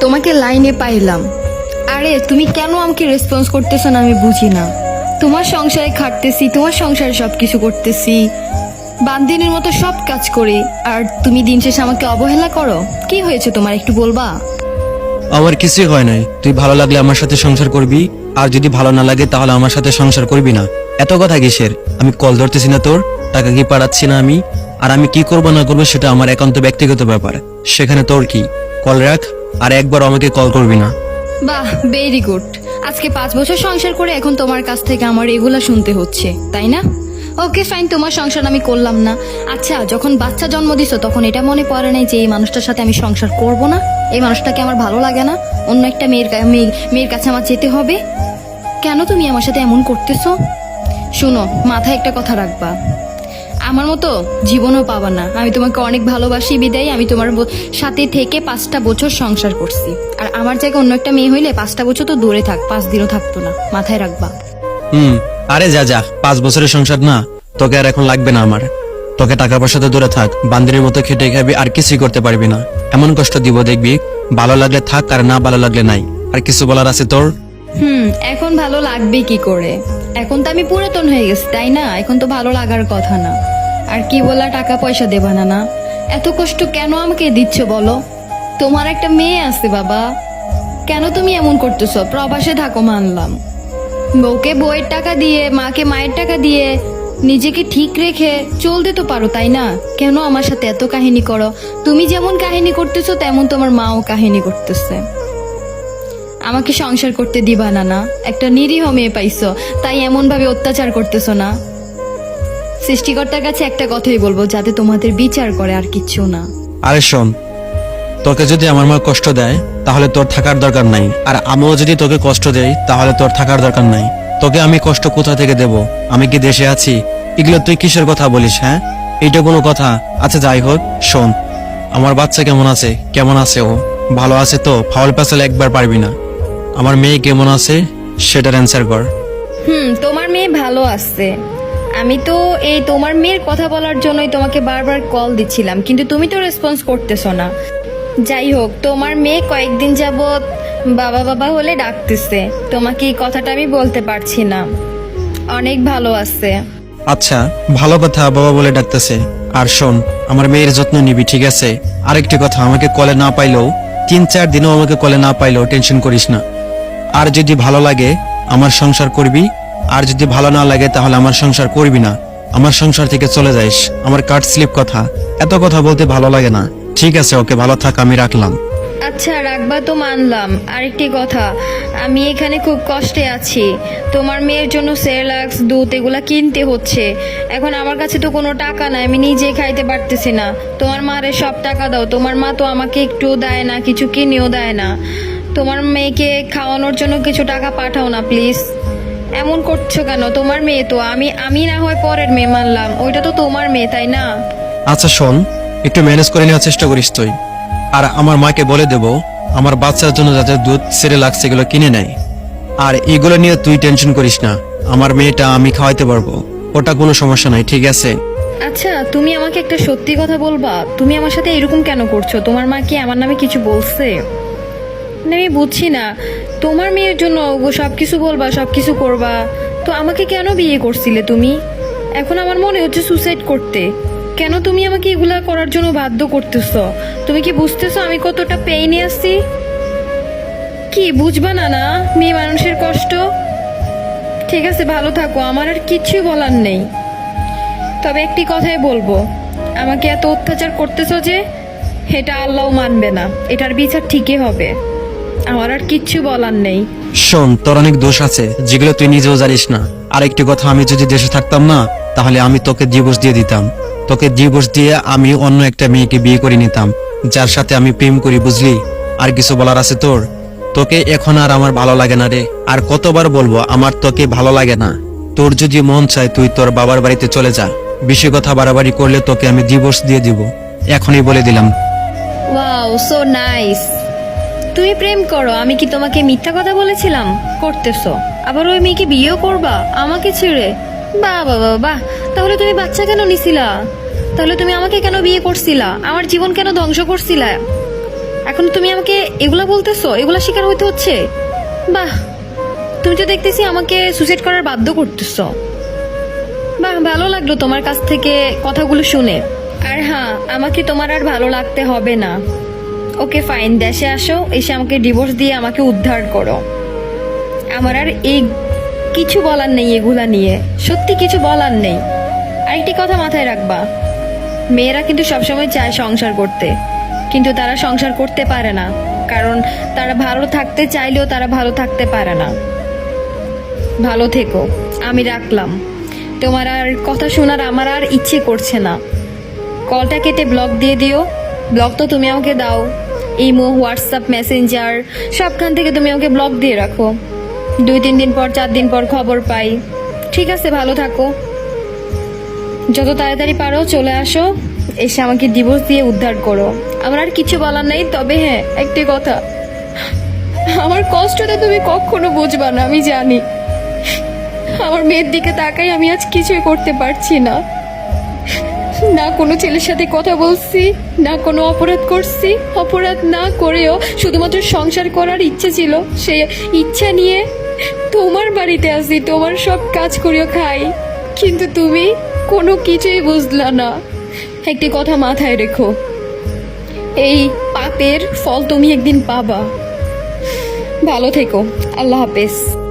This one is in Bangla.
তোমাকে লাইনে পাইলাম। আরে, তুমি কেন আমাকে রেসপন্স করতেছো না আমি বুঝি না। তোমার সংসারে খাটতেছি, তোমার সংসারে সব কিছু করতেছি। বান্দিনের মতো সব কাজ করি, আর তুমি দিন শেষে আমাকে অবহেলা করো? কি হয়েছে তোমার, একটু বলবা? আমার কিছুই হয় নাই। তুই ভালো লাগলে আমার সাথে সংসার করবি, আর যদি ভালো না লাগে তাহলে আমার সাথে সংসার করবি না। এত কথা কিসের? আমি কল ধরতেছি না তোর, টাকা কি পাঠাচ্ছি না আমি? আর আমি কি করব না করব সেটা আমার একান্ত ব্যক্তিগত ব্যাপার। সেখানে তোর কি? কল রাখ। আর একবার আমাকে কল করবি না। বাহ ভেরি গুড আজকে পাঁচ বছর সংসার করে এখন তোমার কাছ থেকে আমার এগুলা শুনতে হচ্ছে, তাই না? ওকে ফাইন তোমার সংসার আমি করলাম না। আচ্ছা যখন বাচ্চা জন্ম দিছো, তখন এটা মনে পড়ে নাই যে এই মানুষটার সাথে আমি সংসার করব না? এই মানুষটাকে আমার ভালো লাগে না? অন্য একটা মেয়ের মেয়ের কাছে আমার যেতে হবে? কেন তুমি আমার সাথে এমন করতেছো? শুনো, মাথায় একটা কথা রাখবা। আমার মতো? জীবনও পাবা না। আমি তোমাকে অনেক ভালোবাসি, বিদায়। আমি তোমার সাথে থেকে পাঁচটা বছর সংসার করছি। আর আমার জায়গায় অন্য একটা মেয়ে হইলে পাঁচটা বছর তো দূরে থাক, পাঁচ দিনও থাকতো না। মাথায় রাখবা। হুম, আরে যা যা। পাঁচ বছরের সংসার না। তোকে আর এখন লাগবে না আমার। তোকে টাকা পয়সা তো দূরে থাক। বান্দিরের মতো খেটে খাবি, আর কিছুই করতে পারবি না। এমন কষ্ট দিব দেখবি, ভালো লাগলে থাক আর না ভালো লাগলে নাই। আর কিছু বলার আছে তোর? হুম, এখন ভালো লাগবে কি করে? এখন তো আমি পুরাতন হয়ে গেছি, তাই না? এখন তো ভালো লাগার কথা না। আর কি বলা টাকা পয়সা দেবা না না? এত কষ্ট কেন আমাকে দিচ্ছ বলো? তোমার একটা মেয়ে আছে বাবা। কেন তুমি এমন করতেছো? প্রবাসে থাকো, মানলাম। বউকে বউয়ের টাকা দিয়ে, মাকে মায়ের টাকা দিয়ে নিজেকে ঠিক রেখে চলতে তো পারো, তাই না? কেন আমার সাথে এত কাহিনী করো? তুমি যেমন কাহিনী করতেছো, তেমন তোমার মাও কাহিনী করতেছে। আমাকে সংসার করতে দিবা না না একটা নিরীহ মেয়ে পাইছো, তাই এমন ভাবে অত্যাচার করতেছো না। সৃষ্টিকর্তার কাছে একটা কথাই বলব, যাতে তোমাদের বিচার করে আর কিচ্ছু না। আরে শোন, তোকে যদি আমার মা কষ্ট দেয়, তাহলে তোর থাকার দরকার নাই। আর আমিও যদি তোকে কষ্ট দেই, তাহলে তোর থাকার দরকার নাই। তোকে আমি কষ্ট কোথা থেকে দেব? আমি কি দেশে আছি? এগুলো তুই কিসের কথা বলিস হ্যাঁ? এইটা কোনো কথা। আচ্ছা যাই হোক, শোন। আমার বাচ্চা কেমন আছে? কেমন আছে ও? ভালো আছে তো? ফাউল প্যাসেল একবার পারবি না। আমার মেয়ে কেমন আছে? সেটার অ্যান্সার কর। হুম তোমার মেয়ে ভালো আছে। আমি তো এই তোমার মেয়ের কথা বলার জন্যই তোমাকে বারবার কল দিচ্ছিলাম কিন্তু তুমি তো রেসপন্স করতেছো না। যাই হোক তোমার মেয়ে কয়েকদিন যাবৎ বাবা বাবা হলে ডাকতেছে। তোমাকে এই কথাটা আমি বলতে পারছি না। অনেক ভালো আছে। আচ্ছা ভালো কথা বাবা বলে ডাকতেছে। আর শোন আমার মেয়ের যত্ন নিবি ঠিক আছে? আরেকটি কথা আমাকে কলে না পাইলেও তিন চার দিনও আমাকে কলে না পাইলেও টেনশন করিস না। আর যদি ভালো লাগে, আমার সংসার করবি। আর যদি ভালো না লাগে, তাহলে আমার সংসার করবি না। আমার সংসার থেকে চলে যাইস। আমার কাট স্লিপ কথা। এত কথা বলতে ভালো লাগে না। ঠিক আছে, ওকে ভালো থাক, আমি রাখলাম। আচ্ছা রাখবা তো মানলাম। আরেকটি কথা। আমি এখানে খুব কষ্টে আছি। তোমার মেয়ের জন্য সেরেলাক্স দুধ এগুলা কিনতে হচ্ছে। এখন আমার কাছে তো কোনো টাকা নাই, আমি নিজে খাইতে পারতেছি না। তোমার মারে সব টাকা দাও। তোমার মা তো আমাকে একটুও দেয় না, কিছু কিনেও দেয় না। তোমার মেয়েকে খাওয়ানোর জন্য কিছু টাকা পাঠাও না প্লিজ এমন করছ কেন? তোমার মেয়ে তো আমি আমি না হয় পরের মেয়ে মানলাম। ওইটা তো তোমার মেয়ে তাই না? আচ্ছা শোন একটু ম্যানেজ করে নেওয়ার চেষ্টা করিস তুই। আর আমার মাকে বলে দেব আমার বাচ্চার জন্য যাতে দুধ সেরে লাগছে এগুলো কিনে নেয়। আর এগুলো নিয়ে তুই টেনশন করিস না আমার মেয়েটা আমি খাওয়াইতে পারব। ওটা কোনো সমস্যা নাই ঠিক আছে? আচ্ছা তুমি আমাকে একটা সত্যি কথা বলবা? তুমি আমার সাথে এরকম কেন করছ? তোমার মা কি আমার নামে কিছু বলছে? না আমি বুঝছি না। তোমার মেয়ের জন্য সব কিছু বলবা সব কিছু করবা। তো আমাকে কেন বিয়ে করছিলে তুমি? এখন আমার মনে হচ্ছে সুসাইড করতে। কেন তুমি আমাকে এগুলা করার জন্য বাধ্য করতেছো? তুমি কি বুঝতেছো আমি কতটা পেইনে আসছি কি, বুঝবা না না, মেয়ে মানুষের কষ্ট? ঠিক আছে, ভালো থাকো, আমার আর কিছুই বলার নেই। তবে একটি কথাই বলব, আমাকে এত অত্যাচার করতেছো যে, এটা আল্লাহ মানবে না, এটার বিচার ঠিকই হবে। আমার আর কিচ্ছু বলার নেই। শোন তোর অনেক দোষ আছে যেগুলো তুই নিজেও জানিস না। আর একটি কথা আমি যদি দেশে থাকতাম না তাহলে আমি তোকে ডিভোর্স দিয়ে দিতাম। তোকে ডিভোর্স দিয়ে আমি অন্য একটা মেয়েকে বিয়ে করে নিতাম যার সাথে আমি প্রেম করি বুঝলি? আর কিছু বলার আছে তোর? তোকে এখন আর আমার ভালো লাগে না রে। আর কতবার বলব আমার তোকে ভালো লাগে না। তোর যদি মন চায় তুই তোর বাবার বাড়িতে চলে যা। বেশি কথা বাড়াবাড়ি করলে তোকে আমি ডিভোর্স দিয়ে দিব। এখনই বলে দিলাম। ওয়াও সো নাইস তুমি প্রেম করো, আমি কি তোমাকে মিথ্যা কথা বলেছিলাম? করতেছো। আবার ওই মেয়েকে বিয়েও করবা? আমাকে ছেড়ে? বাহ বাবা বাহ তাহলে তুমি বাচ্চা কেন নিছিলা? তাহলে তুমি আমাকে কেন বিয়ে করছিলা? আমার জীবন কেন ধ্বংস করছিলা? এখন তুমি আমাকে এগুলা বলতেছো? এগুলা শিকার হইতে হচ্ছে? বাহ, তুমি তো দেখতেছি আমাকে সুসাইড করার বাধ্য করতেছো। বাহ, ভালো লাগল তোমার কাছ থেকে কথাগুলো শুনে। আর হ্যাঁ আমাকে তোমার আর ভালো লাগতে হবে না। ওকে ফাইন দেশে আসো, এসে আমাকে ডিভোর্স দিয়ে আমাকে উদ্ধার করো। আমার আর এই কিছু বলার নেই এগুলা নিয়ে। সত্যি কিছু বলার নেই। আরেকটি কথা মাথায় রাখবা। মেয়েরা কিন্তু সবসময় চায় সংসার করতে। কিন্তু তারা সংসার করতে পারে না। কারণ তারা ভালো থাকতে চাইলেও তারা ভালো থাকতে পারে না। ভালো থেকো, আমি রাখলাম। তোমার আর কথা শোনার আমার আর ইচ্ছে করছে না। কলটা কেটে ব্লক দিয়ে দিও। ব্লক তো তুমি আমাকে দাও। ইমো, হোয়াটসঅ্যাপ, মেসেঞ্জার, সবখান থেকে তুমি আমাকে ব্লক দিয়ে রাখো। দুই, তিন দিন পর, চার দিন পর খবর পাই। ঠিক আছে, ভালো থাকো। যত তাড়াতাড়ি পারো, চলে আসো। এসে আমাকে ডিভোর্স দিয়ে উদ্ধার করো। আমার আর কিছু বলার নেই, তবে হ্যাঁ একটি কথা। আমার কষ্টটা তুমি কখনো বুঝবা না, আমি জানি। আমার মেয়ের দিকে তাকাই আমি আজ কিছুই করতে পারছি না। না, কোনো ছেলের সাথে কথা বলছি, না, কোনো অপরাধ করছি, অপরাধ না করেও শুধুমাত্র সংসার করার ইচ্ছে ছিল। সেই ইচ্ছা নিয়ে তোমার বাড়িতে আসি, তোমার সব কাজ করিও খাই। কিন্তু তুমি কোনো কিছুই বুঝলা না। একটি কথা মাথায় রেখো, এই পাপের ফল তুমি একদিন পাবা। ভালো থেকো, আল্লাহ হাফেজ।